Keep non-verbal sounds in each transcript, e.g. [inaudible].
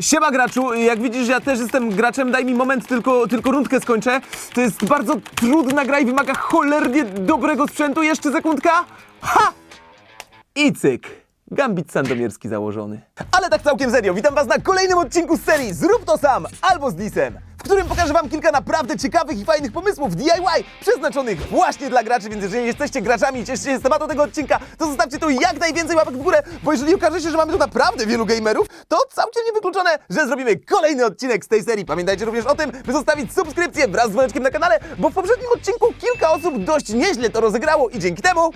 Siema graczu, jak widzisz ja też jestem graczem, daj mi moment, tylko, tylko rundkę skończę. To jest bardzo trudna gra i wymaga cholernie dobrego sprzętu. Jeszcze sekundka. Ha! I cyk. Gambit sandomierski założony. Ale tak całkiem serio, witam was na kolejnym odcinku z serii Zrób to sam albo z Disem, w którym pokażę wam kilka naprawdę ciekawych i fajnych pomysłów DIY przeznaczonych właśnie dla graczy, więc jeżeli jesteście graczami i cieszycie się z tematu tego odcinka, to zostawcie tu jak najwięcej łapek w górę, bo jeżeli okaże się, że mamy tu naprawdę wielu gamerów, to całkiem niewykluczone, że zrobimy kolejny odcinek z tej serii. Pamiętajcie również o tym, by zostawić subskrypcję wraz z dzwoneczkiem na kanale, bo w poprzednim odcinku kilka osób dość nieźle to rozegrało i dzięki temu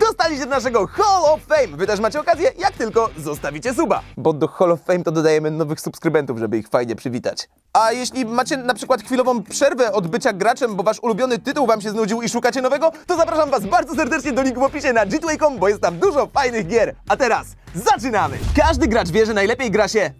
dostali się do naszego Hall of Fame. Wy też macie okazję, jak tylko zostawicie suba. Bo do Hall of Fame to dodajemy nowych subskrybentów, żeby ich fajnie przywitać. A jeśli macie na przykład chwilową przerwę od bycia graczem, bo wasz ulubiony tytuł wam się znudził i szukacie nowego, to zapraszam was bardzo serdecznie do linku w opisie na g2a.com, bo jest tam dużo fajnych gier. A teraz zaczynamy! Każdy gracz wie, że najlepiej gra się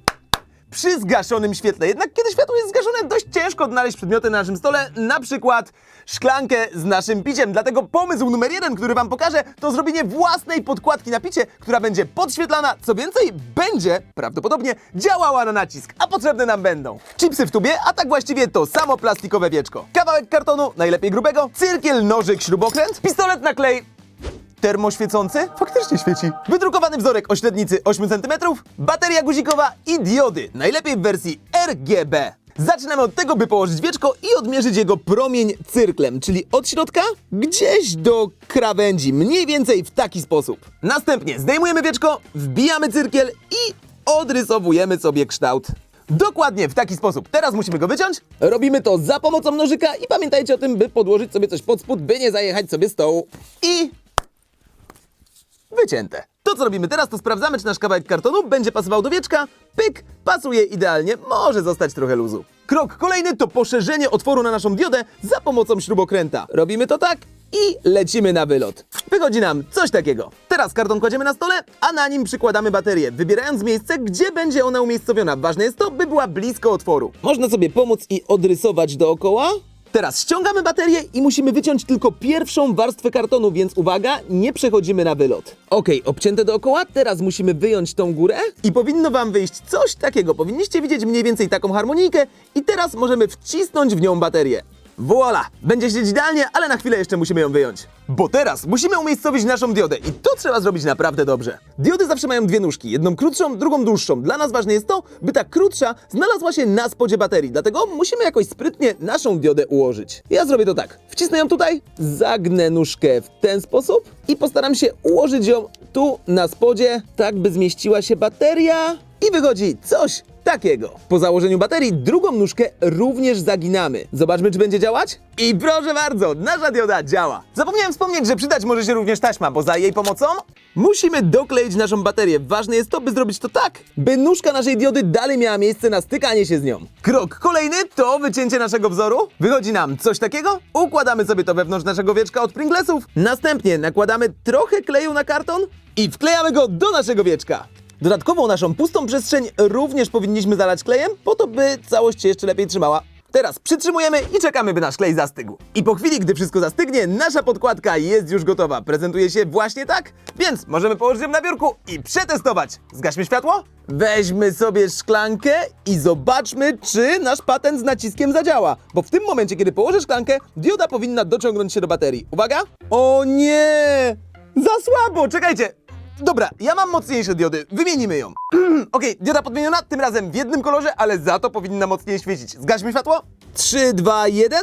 przy zgaszonym świetle. Jednak kiedy światło jest zgaszone, dość ciężko odnaleźć przedmioty na naszym stole, na przykład szklankę z naszym piciem. Dlatego pomysł numer jeden, który wam pokażę, to zrobienie własnej podkładki na picie, która będzie podświetlana, co więcej, będzie prawdopodobnie działała na nacisk, a potrzebne nam będą chipsy w tubie, a tak właściwie to samo plastikowe wieczko, kawałek kartonu, najlepiej grubego, cyrkiel, nożyk, śrubokręt, pistolet na klej, termoświecący? Faktycznie świeci. Wydrukowany wzorek o średnicy 8 cm, bateria guzikowa i diody, najlepiej w wersji RGB. Zaczynamy od tego, by położyć wieczko i odmierzyć jego promień cyrklem, czyli od środka gdzieś do krawędzi, mniej więcej w taki sposób. Następnie zdejmujemy wieczko, wbijamy cyrkiel i odrysowujemy sobie kształt. Dokładnie w taki sposób. Teraz musimy go wyciąć. Robimy to za pomocą nożyka i pamiętajcie o tym, by podłożyć sobie coś pod spód, by nie zajechać sobie stołu. I wycięte. To co robimy teraz, to sprawdzamy, czy nasz kawałek kartonu będzie pasował do wieczka. Pyk, pasuje idealnie, może zostać trochę luzu. Krok kolejny to poszerzenie otworu na naszą diodę za pomocą śrubokręta. Robimy to tak i lecimy na wylot. Wychodzi nam coś takiego. Teraz karton kładziemy na stole, a na nim przykładamy baterię, wybierając miejsce, gdzie będzie ona umiejscowiona. Ważne jest to, by była blisko otworu. Można sobie pomóc i odrysować dookoła, Teraz ściągamy baterię i musimy wyciąć tylko pierwszą warstwę kartonu, więc uwaga, nie przechodzimy na wylot. Ok, obcięte dookoła, teraz musimy wyjąć tą górę i powinno wam wyjść coś takiego. Powinniście widzieć mniej więcej taką harmonijkę i teraz możemy wcisnąć w nią baterię. Voila! Będzie siedzieć idealnie, ale na chwilę jeszcze musimy ją wyjąć. Bo teraz musimy umiejscowić naszą diodę i to trzeba zrobić naprawdę dobrze. Diody zawsze mają dwie nóżki, jedną krótszą, drugą dłuższą. Dla nas ważne jest to, by ta krótsza znalazła się na spodzie baterii, dlatego musimy jakoś sprytnie naszą diodę ułożyć. Ja zrobię to tak. Wcisnę ją tutaj, zagnę nóżkę w ten sposób i postaram się ułożyć ją tu na spodzie, tak by zmieściła się bateria i wychodzi coś takiego. Po założeniu baterii drugą nóżkę również zaginamy. Zobaczmy, czy będzie działać. I proszę bardzo, nasza dioda działa. Zapomniałem wspomnieć, że przydać może się również taśma, bo za jej pomocą musimy dokleić naszą baterię. Ważne jest to, by zrobić to tak, by nóżka naszej diody dalej miała miejsce na stykanie się z nią. Krok kolejny to wycięcie naszego wzoru. Wychodzi nam coś takiego. Układamy sobie to wewnątrz naszego wieczka od Pringlesów. Następnie nakładamy trochę kleju na karton i wklejamy go do naszego wieczka. Dodatkową naszą pustą przestrzeń również powinniśmy zalać klejem, po to by całość się jeszcze lepiej trzymała. Teraz przytrzymujemy i czekamy, by nasz klej zastygł. I po chwili, gdy wszystko zastygnie, nasza podkładka jest już gotowa. Prezentuje się właśnie tak, więc możemy położyć ją na biurku i przetestować. Zgaśmy światło? Weźmy sobie szklankę i zobaczmy, czy nasz patent z naciskiem zadziała. Bo w tym momencie, kiedy położę szklankę, dioda powinna dociągnąć się do baterii. Uwaga! O nie! Za słabo! Czekajcie! Dobra, ja mam mocniejsze diody, wymienimy ją. [clears throat] Okej, dioda podmieniona, tym razem w jednym kolorze, ale za to powinna mocniej świecić. Zgaśmy światło? 3, 2, 1.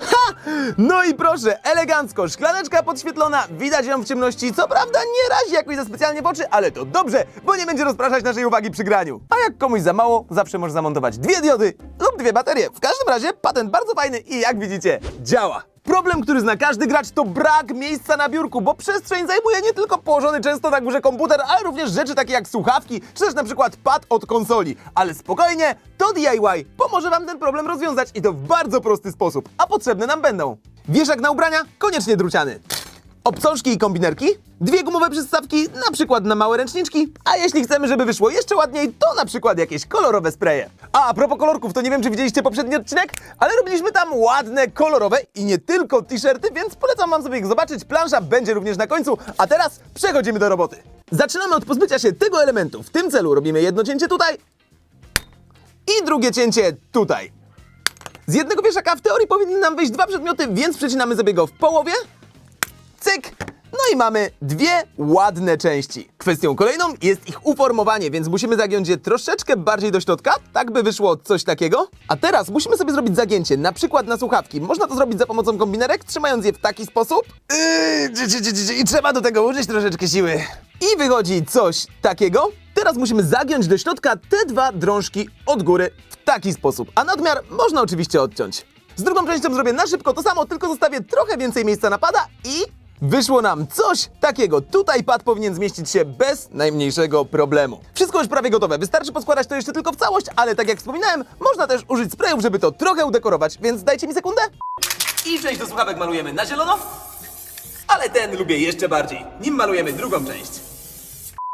Ha! No i proszę, elegancko, szklaneczka podświetlona, widać ją w ciemności, co prawda nie razi jakoś za specjalnie w oczy, ale to dobrze, bo nie będzie rozpraszać naszej uwagi przy graniu. A jak komuś za mało, zawsze może zamontować dwie diody lub dwie baterie. W każdym razie patent bardzo fajny i jak widzicie, działa. Problem, który zna każdy gracz, to brak miejsca na biurku, bo przestrzeń zajmuje nie tylko położony często na górze komputer, ale również rzeczy takie jak słuchawki, czy też na przykład pad od konsoli. Ale spokojnie, to DIY pomoże Wam ten problem rozwiązać i to w bardzo prosty sposób, a potrzebne nam będą. Wieszak na ubrania, koniecznie druciany. Obcążki i kombinerki, dwie gumowe przystawki, na przykład na małe ręczniczki, a jeśli chcemy, żeby wyszło jeszcze ładniej, to na przykład jakieś kolorowe spreje. A, a propos kolorków, to nie wiem, czy widzieliście poprzedni odcinek, ale robiliśmy tam ładne, kolorowe i nie tylko t-shirty, więc polecam wam sobie ich zobaczyć, plansza będzie również na końcu, a teraz przechodzimy do roboty. Zaczynamy od pozbycia się tego elementu. W tym celu robimy jedno cięcie tutaj I drugie cięcie tutaj. Z jednego wieszaka w teorii powinny nam wyjść dwa przedmioty, więc przecinamy sobie go w połowie. Cyk! No i mamy dwie ładne części. Kwestią kolejną jest ich uformowanie, więc musimy zagiąć je troszeczkę bardziej do środka, tak by wyszło coś takiego. A teraz musimy sobie zrobić zagięcie, na przykład na słuchawki. Można to zrobić za pomocą kombinerek, trzymając je w taki sposób. Yy, I trzeba do tego użyć troszeczkę siły. I wychodzi coś takiego. Teraz musimy zagiąć do środka te dwa drążki od góry w taki sposób. A nadmiar można oczywiście odciąć. Z drugą częścią zrobię na szybko to samo, tylko zostawię trochę więcej miejsca na pada i wyszło nam coś takiego. Tutaj pad powinien zmieścić się bez najmniejszego problemu. Wszystko już prawie gotowe. Wystarczy poskładać to jeszcze tylko w całość, ale tak jak wspominałem, można też użyć sprayów, żeby to trochę udekorować, więc dajcie mi sekundę. I część do słuchawek malujemy na zielono, ale ten lubię jeszcze bardziej. Nim malujemy drugą część.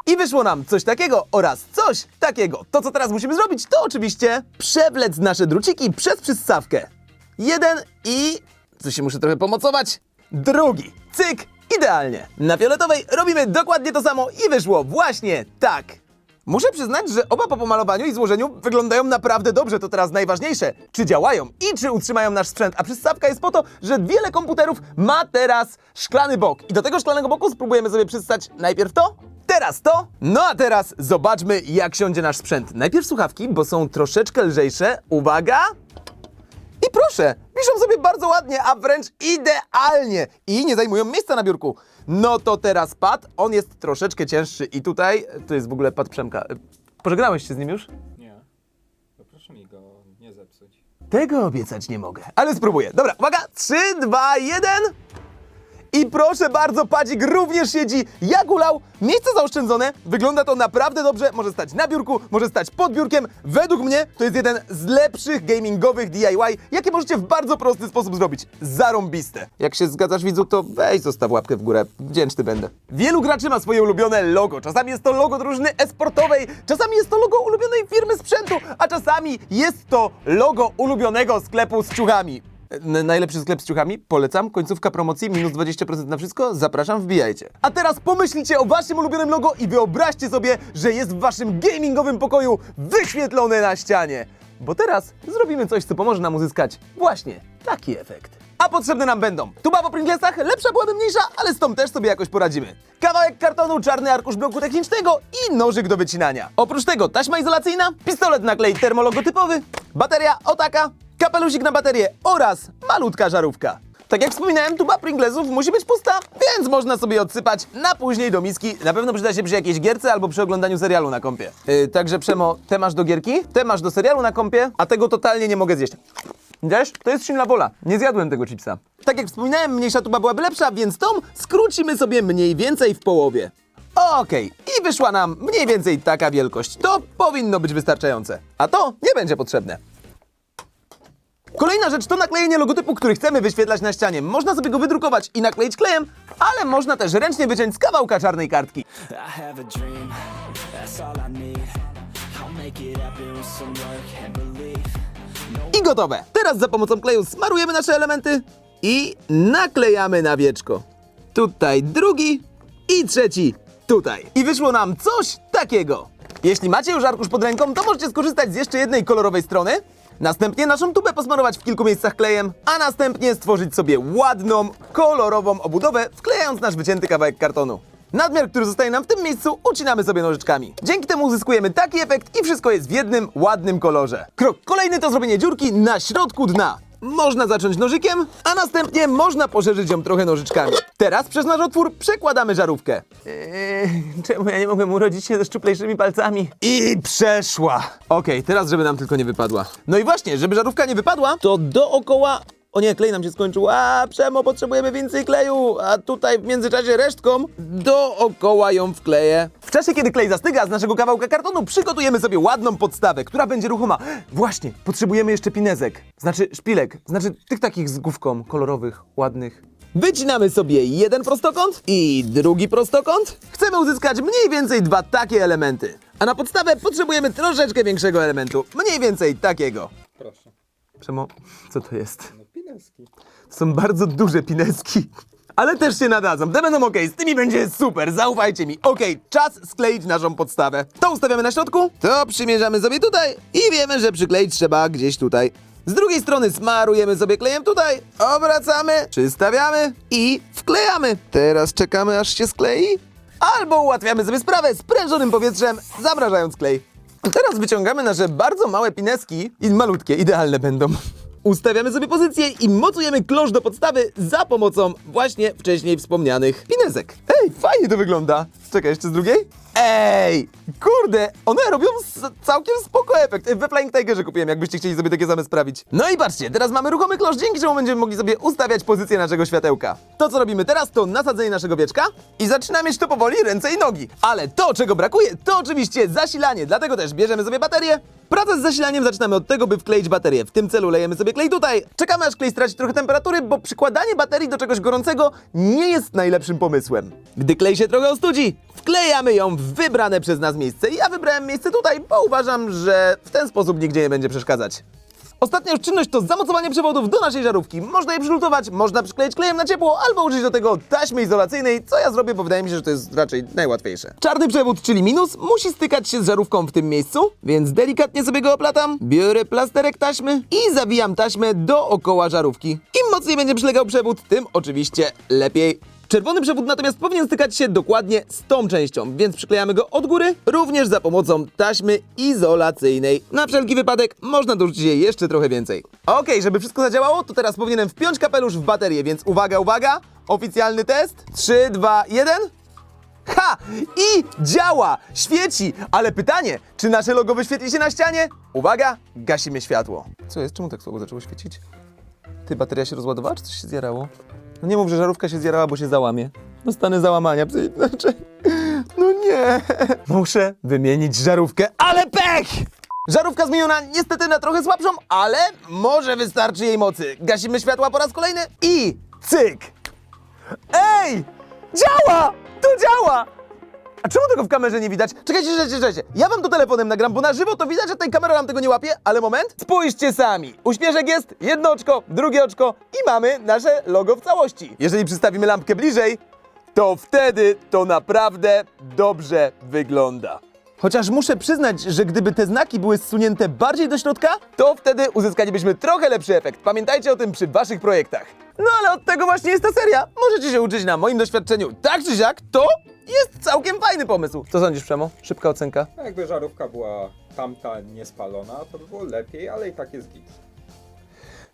I wyszło nam coś takiego oraz coś takiego. To, co teraz musimy zrobić, to oczywiście przewlec nasze druciki przez przystawkę. Jeden i... Co się muszę trochę pomocować? Drugi. Cyk! Idealnie. Na fioletowej robimy dokładnie to samo i wyszło właśnie tak. Muszę przyznać, że oba po pomalowaniu i złożeniu wyglądają naprawdę dobrze. To teraz najważniejsze. Czy działają i czy utrzymają nasz sprzęt. A przystawka jest po to, że wiele komputerów ma teraz szklany bok. I do tego szklanego boku spróbujemy sobie przystać najpierw to, teraz to. No a teraz zobaczmy, jak siądzie nasz sprzęt. Najpierw słuchawki, bo są troszeczkę lżejsze. Uwaga! I proszę, piszą sobie bardzo ładnie, a wręcz idealnie. I nie zajmują miejsca na biurku. No to teraz pad, on jest troszeczkę cięższy i tutaj, to jest w ogóle pad Przemka. Pożegnałeś się z nim już? Nie. No proszę mi go nie zepsuć. Tego obiecać nie mogę, ale spróbuję. Dobra, uwaga, 3, 2, 1. I proszę bardzo, padzik również siedzi jak ulał. Miejsce zaoszczędzone, wygląda to naprawdę dobrze. Może stać na biurku, może stać pod biurkiem. Według mnie to jest jeden z lepszych gamingowych DIY, jakie możecie w bardzo prosty sposób zrobić. Zarąbiste. Jak się zgadzasz, widzu, to weź zostaw łapkę w górę. Wdzięczny będę. Wielu graczy ma swoje ulubione logo. Czasami jest to logo drużyny esportowej, czasami jest to logo ulubionej firmy sprzętu, a czasami jest to logo ulubionego sklepu z ciuchami. N- najlepszy sklep z ciuchami? Polecam. Końcówka promocji, minus 20% na wszystko. Zapraszam, wbijajcie. A teraz pomyślcie o waszym ulubionym logo i wyobraźcie sobie, że jest w waszym gamingowym pokoju wyświetlone na ścianie. Bo teraz zrobimy coś, co pomoże nam uzyskać właśnie taki efekt. A potrzebne nam będą tuba po Pringlesach, lepsza byłaby mniejsza, ale z tą też sobie jakoś poradzimy. Kawałek kartonu, czarny arkusz bloku technicznego i nożyk do wycinania. Oprócz tego taśma izolacyjna, pistolet na klej termologotypowy, bateria otaka, kapelusik na baterię oraz malutka żarówka. Tak jak wspominałem, tuba Pringlesów musi być pusta, więc można sobie odsypać na później do miski. Na pewno przyda się przy jakiejś gierce albo przy oglądaniu serialu na kompie. Yy, także Przemo, te masz do gierki, te masz do serialu na kompie, a tego totalnie nie mogę zjeść. Widziałeś? To jest silna wola. Nie zjadłem tego chipsa. Tak jak wspominałem, mniejsza tuba byłaby lepsza, więc tą skrócimy sobie mniej więcej w połowie. Okej, i wyszła nam mniej więcej taka wielkość. To powinno być wystarczające. A to nie będzie potrzebne. Kolejna rzecz to naklejenie logotypu, który chcemy wyświetlać na ścianie. Można sobie go wydrukować i nakleić klejem, ale można też ręcznie wyciąć z kawałka czarnej kartki. I gotowe. Teraz za pomocą kleju smarujemy nasze elementy i naklejamy na wieczko. Tutaj drugi i trzeci tutaj. I wyszło nam coś takiego. Jeśli macie już arkusz pod ręką, to możecie skorzystać z jeszcze jednej kolorowej strony. Następnie naszą tubę posmarować w kilku miejscach klejem, a następnie stworzyć sobie ładną, kolorową obudowę, wklejając nasz wycięty kawałek kartonu. Nadmiar, który zostaje nam w tym miejscu, ucinamy sobie nożyczkami. Dzięki temu uzyskujemy taki efekt i wszystko jest w jednym, ładnym kolorze. Krok kolejny to zrobienie dziurki na środku dna. Można zacząć nożykiem, a następnie można poszerzyć ją trochę nożyczkami. Teraz przez nasz otwór przekładamy żarówkę. Eee, czemu ja nie mogłem urodzić się ze szczuplejszymi palcami? I przeszła. Okej, teraz żeby nam tylko nie wypadła. No i właśnie, żeby żarówka nie wypadła, to dookoła o nie, klej nam się skończył. A, Przemo, potrzebujemy więcej kleju. A tutaj w międzyczasie resztką dookoła ją wkleję. W czasie, kiedy klej zastyga z naszego kawałka kartonu, przygotujemy sobie ładną podstawę, która będzie ruchoma. Właśnie, potrzebujemy jeszcze pinezek. Znaczy szpilek. Znaczy tych takich z główką, kolorowych, ładnych. Wycinamy sobie jeden prostokąt i drugi prostokąt. Chcemy uzyskać mniej więcej dwa takie elementy. A na podstawę potrzebujemy troszeczkę większego elementu. Mniej więcej takiego. Proszę. Przemo, co to jest? No pineski. To są bardzo duże pineski. ale też się nadadzą. Te będą ok, z tymi będzie super, zaufajcie mi. Okej, czas skleić naszą podstawę. To ustawiamy na środku, to przymierzamy sobie tutaj i wiemy, że przykleić trzeba gdzieś tutaj. Z drugiej strony smarujemy sobie klejem tutaj, obracamy, przystawiamy i wklejamy. Teraz czekamy aż się sklei. Albo ułatwiamy sobie sprawę sprężonym powietrzem, zamrażając klej. Teraz wyciągamy nasze bardzo małe pineski i malutkie, idealne będą. Ustawiamy sobie pozycję i mocujemy klosz do podstawy za pomocą właśnie wcześniej wspomnianych pinesek. Ej, fajnie to wygląda. Czekaj, jeszcze z drugiej? Ej, kurde, one robią całkiem spoko efekt. We Flying Tigerze kupiłem, jakbyście chcieli sobie takie same sprawić. No i patrzcie, teraz mamy ruchomy klosz, dzięki czemu będziemy mogli sobie ustawiać pozycję naszego światełka. To, co robimy teraz, to nasadzenie naszego wieczka i zaczyna mieć to powoli ręce i nogi. Ale to, czego brakuje, to oczywiście zasilanie, dlatego też bierzemy sobie baterię, Pracę z zasilaniem zaczynamy od tego, by wkleić baterię. W tym celu lejemy sobie klej tutaj. Czekamy aż klej straci trochę temperatury, bo przykładanie baterii do czegoś gorącego nie jest najlepszym pomysłem. Gdy klej się trochę ostudzi, wklejamy ją w wybrane przez nas miejsce. Ja wybrałem miejsce tutaj, bo uważam, że w ten sposób nigdzie nie będzie przeszkadzać. Ostatnia już czynność to zamocowanie przewodów do naszej żarówki. Można je przylutować, można przykleić klejem na ciepło, albo użyć do tego taśmy izolacyjnej, co ja zrobię, bo wydaje mi się, że to jest raczej najłatwiejsze. Czarny przewód, czyli minus, musi stykać się z żarówką w tym miejscu, więc delikatnie sobie go oplatam, biorę plasterek taśmy i zawijam taśmę dookoła żarówki. Im mocniej będzie przylegał przewód, tym oczywiście lepiej. Czerwony przewód natomiast powinien stykać się dokładnie z tą częścią, więc przyklejamy go od góry, również za pomocą taśmy izolacyjnej. Na wszelki wypadek można dorzucić jej jeszcze trochę więcej. Okej, żeby wszystko zadziałało, to teraz powinienem wpiąć kapelusz w baterię, więc uwaga, uwaga, oficjalny test. 3, 2, 1. Ha! I działa! Świeci! Ale pytanie, czy nasze logo wyświetli się na ścianie? Uwaga, gasimy światło. Co jest? Czemu tak słabo zaczęło świecić? Ty, bateria się rozładowała, czy coś się zjarało? No nie mów, że żarówka się zjarała, bo się załamie. Dostanę załamania, psy- [laughs] znaczy... No nie. Muszę wymienić żarówkę, ale pech! Żarówka zmieniona niestety na trochę słabszą, ale może wystarczy jej mocy. Gasimy światła po raz kolejny i cyk! Ej! Działa! To działa! A czemu tego w kamerze nie widać? Czekajcie, czekajcie, czekajcie. Ja wam to telefonem nagram, bo na żywo to widać, że tej kamerą nam tego nie łapie, ale moment. Spójrzcie sami. Uśmieszek jest, jedno oczko, drugie oczko i mamy nasze logo w całości. Jeżeli przystawimy lampkę bliżej, to wtedy to naprawdę dobrze wygląda. Chociaż muszę przyznać, że gdyby te znaki były zsunięte bardziej do środka, to wtedy uzyskalibyśmy trochę lepszy efekt. Pamiętajcie o tym przy waszych projektach. No ale od tego właśnie jest ta seria. Możecie się uczyć na moim doświadczeniu. Tak czy siak, to jest całkiem fajny pomysł. Co sądzisz, Przemo? Szybka ocenka. Jakby żarówka była tamta niespalona, to by było lepiej, ale i tak jest git.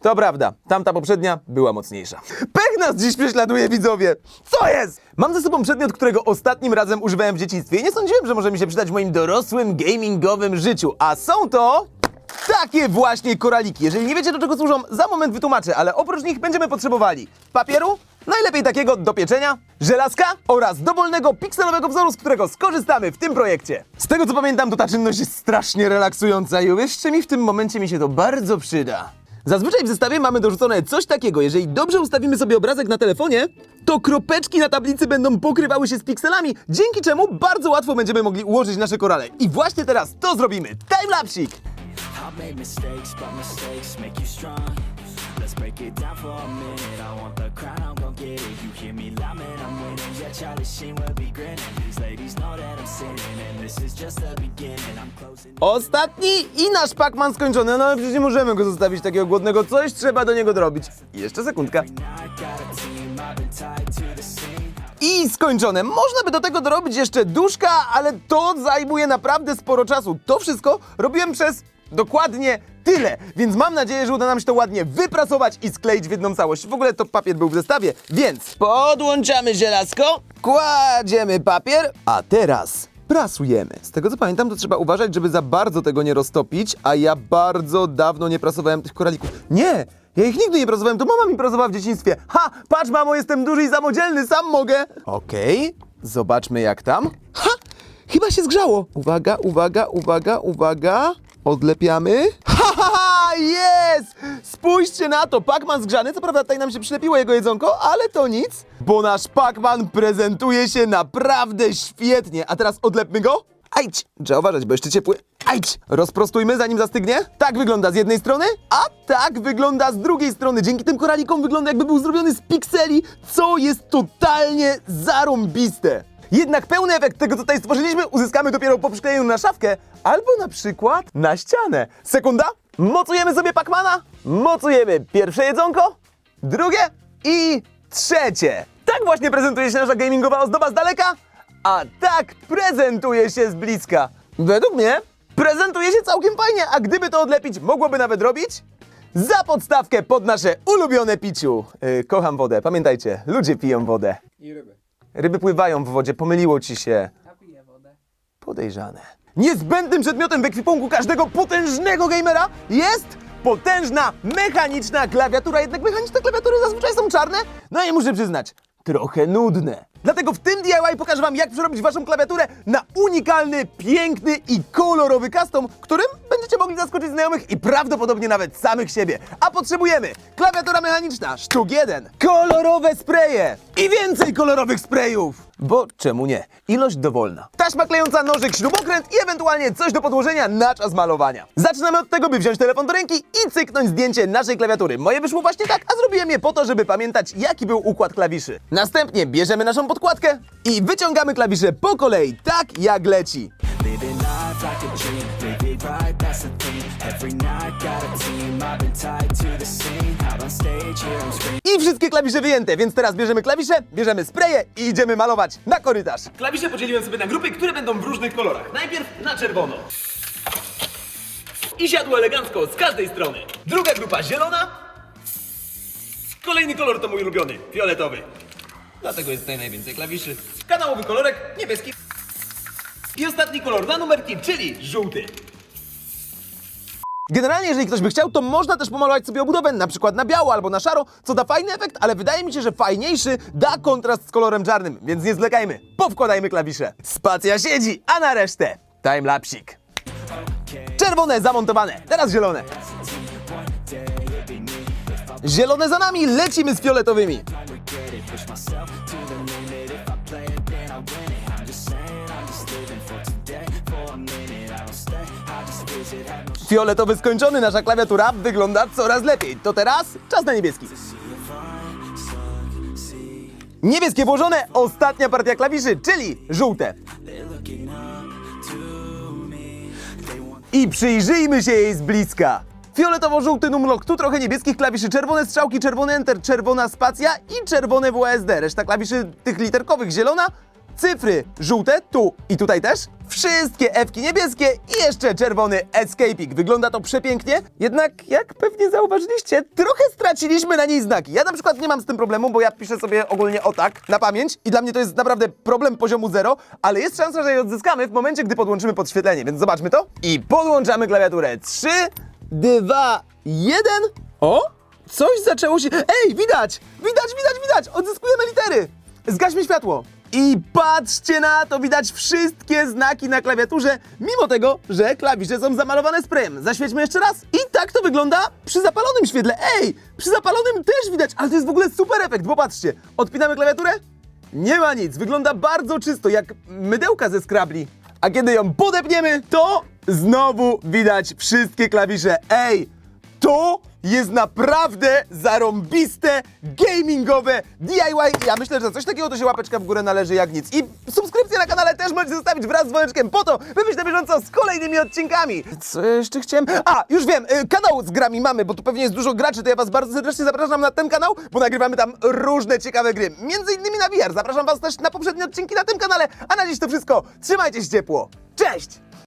To prawda, tamta poprzednia była mocniejsza. Pech nas dziś prześladuje, widzowie! Co jest? Mam ze sobą przedmiot, którego ostatnim razem używałem w dzieciństwie i nie sądziłem, że może mi się przydać w moim dorosłym, gamingowym życiu. A są to... Takie właśnie koraliki. Jeżeli nie wiecie, do czego służą, za moment wytłumaczę, ale oprócz nich będziemy potrzebowali papieru, najlepiej takiego do pieczenia, żelazka oraz dowolnego pikselowego wzoru, z którego skorzystamy w tym projekcie. Z tego co pamiętam, to ta czynność jest strasznie relaksująca i uwierzcie mi, w tym momencie mi się to bardzo przyda. Zazwyczaj w zestawie mamy dorzucone coś takiego. Jeżeli dobrze ustawimy sobie obrazek na telefonie, to kropeczki na tablicy będą pokrywały się z pikselami, dzięki czemu bardzo łatwo będziemy mogli ułożyć nasze korale. I właśnie teraz to zrobimy. Timelapsik! Let's break it down for a minute. I want the crown, I'm gon' get it. You hear me loud, man, I'm Ostatni i nasz Pac-Man skończony. No ale przecież nie możemy go zostawić takiego głodnego. Coś trzeba do niego dorobić. Jeszcze sekundka. I skończone. Można by do tego dorobić jeszcze duszka, ale to zajmuje naprawdę sporo czasu. To wszystko robiłem przez dokładnie tyle, więc mam nadzieję, że uda nam się to ładnie wyprasować i skleić w jedną całość. W ogóle to papier był w zestawie, więc podłączamy żelazko, kładziemy papier, a teraz prasujemy. Z tego co pamiętam, to trzeba uważać, żeby za bardzo tego nie roztopić, a ja bardzo dawno nie prasowałem tych koralików. Nie! Ja ich nigdy nie prasowałem, to mama mi prasowała w dzieciństwie. Ha! Patrz, mamo, jestem duży i samodzielny, sam mogę! Okej, zobaczmy jak tam. Ha! Chyba się zgrzało. Uwaga, uwaga, uwaga, uwaga. Odlepiamy. Ha, ha, ha! Jest! Spójrzcie na to, Pac-Man zgrzany. Co prawda tutaj nam się przylepiło jego jedzonko, ale to nic, bo nasz Pac-Man prezentuje się naprawdę świetnie. A teraz odlepmy go. Ajdź! Trzeba uważać, bo jeszcze ciepły. Ajdź! Rozprostujmy, zanim zastygnie. Tak wygląda z jednej strony, a tak wygląda z drugiej strony. Dzięki tym koralikom wygląda jakby był zrobiony z pikseli, co jest totalnie zarąbiste. Jednak pełny efekt tego, co tutaj stworzyliśmy, uzyskamy dopiero po przyklejeniu na szafkę, albo na przykład na ścianę. Sekunda, mocujemy sobie Pacmana, mocujemy pierwsze jedzonko, drugie i trzecie. Tak właśnie prezentuje się nasza gamingowa ozdoba z daleka, a tak prezentuje się z bliska. Według mnie prezentuje się całkiem fajnie, a gdyby to odlepić, mogłoby nawet robić za podstawkę pod nasze ulubione piciu. Yy, kocham wodę, pamiętajcie, ludzie piją wodę. I ryby. Ryby pływają w wodzie, pomyliło ci się. Podejrzane. Niezbędnym przedmiotem w ekwipunku każdego potężnego gamera jest potężna mechaniczna klawiatura. Jednak mechaniczne klawiatury zazwyczaj są czarne, no i muszę przyznać, trochę nudne. Dlatego w tym DIY pokażę Wam, jak przerobić Waszą klawiaturę na unikalny, piękny i kolorowy custom, którym będziecie mogli zaskoczyć znajomych i prawdopodobnie nawet samych siebie. A potrzebujemy klawiatura mechaniczna, sztuk 1, kolorowe spreje i więcej kolorowych sprayów. Bo czemu nie? Ilość dowolna. Taśma klejąca, nożyk, śrubokręt i ewentualnie coś do podłożenia na czas malowania. Zaczynamy od tego, by wziąć telefon do ręki i cyknąć zdjęcie naszej klawiatury. Moje wyszło właśnie tak, a zrobiłem je po to, żeby pamiętać, jaki był układ klawiszy. Następnie bierzemy naszą podkładkę i wyciągamy klawisze po kolei, tak jak leci. Living life like a dream, live it right, that's the thing. I wszystkie klawisze wyjęte, więc teraz bierzemy klawisze, bierzemy spreje i idziemy malować na korytarz. Klawisze podzieliłem sobie na grupy, które będą w różnych kolorach. Najpierw na czerwono. I siadło elegancko z każdej strony. Druga grupa zielona. Kolejny kolor to mój ulubiony, fioletowy. Dlatego jest tutaj najwięcej klawiszy. Kanałowy kolorek, niebieski. I ostatni kolor na numerki, czyli żółty. Generalnie, jeżeli ktoś by chciał, to można też pomalować sobie obudowę na przykład na biało albo na szaro, co da fajny efekt, ale wydaje mi się, że fajniejszy da kontrast z kolorem czarnym, więc nie zwlekajmy, powkładajmy klawisze. Spacja siedzi, a na resztę timelapsik. Czerwone zamontowane, teraz zielone. Zielone za nami, lecimy z fioletowymi. Fioletowy skończony, nasza klawiatura wygląda coraz lepiej. To teraz czas na niebieski. Niebieskie włożone, ostatnia partia klawiszy, czyli żółte. I przyjrzyjmy się jej z bliska. Fioletowo-żółty numlock, tu trochę niebieskich klawiszy, czerwone strzałki, czerwony enter, czerwona spacja i czerwone WASD. Reszta klawiszy tych literkowych zielona, cyfry żółte, tu i tutaj też. Wszystkie F-ki niebieskie i jeszcze czerwony escaping. Wygląda to przepięknie, jednak jak pewnie zauważyliście, trochę straciliśmy na niej znaki. Ja na przykład nie mam z tym problemu, bo ja piszę sobie ogólnie o tak, na pamięć i dla mnie to jest naprawdę problem poziomu zero, ale jest szansa, że je odzyskamy w momencie, gdy podłączymy podświetlenie, więc zobaczmy to. I podłączamy klawiaturę. 3, 2, 1. O! Coś zaczęło się... Ej, widać! Widać, widać, widać! Odzyskujemy litery! Zgaśmy światło. I patrzcie na to, widać wszystkie znaki na klawiaturze, mimo tego, że klawisze są zamalowane sprayem. Zaświećmy jeszcze raz. I tak to wygląda przy zapalonym świetle. Ej, przy zapalonym też widać, ale to jest w ogóle super efekt, bo patrzcie. Odpinamy klawiaturę, nie ma nic, wygląda bardzo czysto, jak mydełka ze skrabli. A kiedy ją podepniemy, to znowu widać wszystkie klawisze. Ej, to jest naprawdę zarąbiste, gamingowe DIY. Ja myślę, że za coś takiego to się łapeczka w górę należy jak nic. I subskrypcję na kanale też możecie zostawić wraz z dzwoneczkiem po to, by być na bieżąco z kolejnymi odcinkami. Co jeszcze chciałem? A, już wiem, y, kanał z grami mamy, bo tu pewnie jest dużo graczy, to ja was bardzo serdecznie zapraszam na ten kanał, bo nagrywamy tam różne ciekawe gry. Między innymi na VR. Zapraszam was też na poprzednie odcinki na tym kanale. A na dziś to wszystko. Trzymajcie się ciepło. Cześć!